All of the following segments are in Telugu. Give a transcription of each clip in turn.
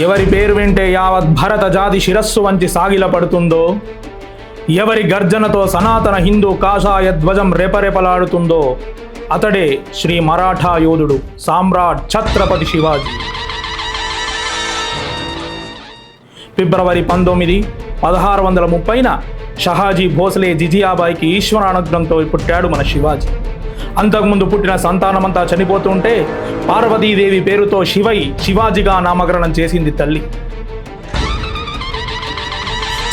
ఎవరి పేరు వింటే యావత్ భరత జాతి శిరస్సు వంచి సాగిల పడుతుందో ఎవరి గర్జనతో సనాతన హిందూ కాషాయ ధ్వజం రెపరెపలాడుతుందో? అతడే శ్రీ మరాఠా యోధుడు సామ్రాట్ ఛత్రపతి శివాజీ. ఫిబ్రవరి పంతొమ్మిది పదహారు వందల ముప్పైన షహాజీ భోసలే జిజియాబాయికి ఈశ్వరానుగ్రహంతో పుట్టాడు మన శివాజీ. అంతకుముందు పుట్టిన సంతానమంతా చనిపోతుంటే పార్వతీదేవి పేరుతో శివై శివాజీగా నామకరణం చేసింది తల్లి.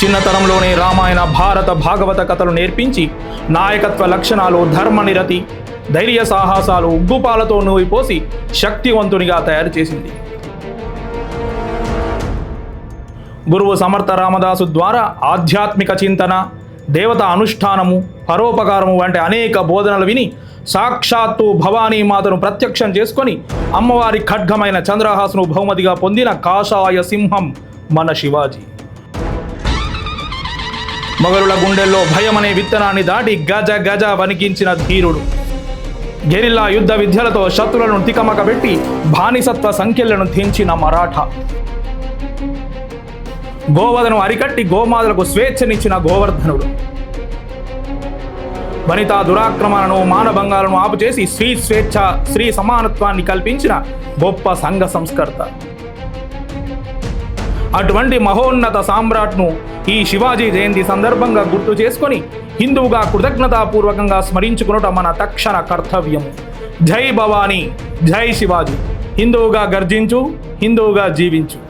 చిన్నతనంలోనే రామాయణ భారత భాగవత కథలు నేర్పించి నాయకత్వ లక్షణాలు ధర్మనిరతి ధైర్య సాహసాలు ఉగ్గుపాలతో నూయిపోసి శక్తివంతునిగా తయారు చేసింది. గురువు సమర్థ రామదాసు ద్వారా ఆధ్యాత్మిక చింతన దేవత అనుష్ఠానము పరోపకారము వంటి అనేక బోధనలు విని సాక్షాత్తు భవానీ మాతను ప్రత్యక్షం చేసుకొని అమ్మవారి ఖడ్గమైన చంద్రహాసును బహుమతిగా పొందిన కాషాయ సింహం మన శివాజీ. మొగరుల గుండెల్లో భయం అనే విత్తనాన్ని దాటి గజ గజ వణికించిన ధీరుడు. గెరిల్లా యుద్ధ విద్యలతో శత్రులను తికమక పెట్టి బానిసత్వ సంఖ్యలను తెంచిన మరాఠా. గోవధను అరికట్టి గోమాతలకు స్వేచ్ఛనిచ్చిన గోవర్ధనుడు. వనితా దురాక్రమణను మానభంగాలను ఆపుచేసి స్త్రీ స్వేచ్ఛ స్త్రీ సమానత్వాన్ని కల్పించిన గొప్ప సంఘ సంస్కర్త. అటువంటి మహోన్నత సామ్రాట్ను ఈ శివాజీ జయంతి సందర్భంగా గుర్తు చేసుకొని హిందువుగా కృతజ్ఞతాపూర్వకంగా స్మరించుకునటం మన తక్షణ కర్తవ్యం జై భవానీ జై శివాజీ. హిందువుగా గర్జించు హిందువుగా జీవించు.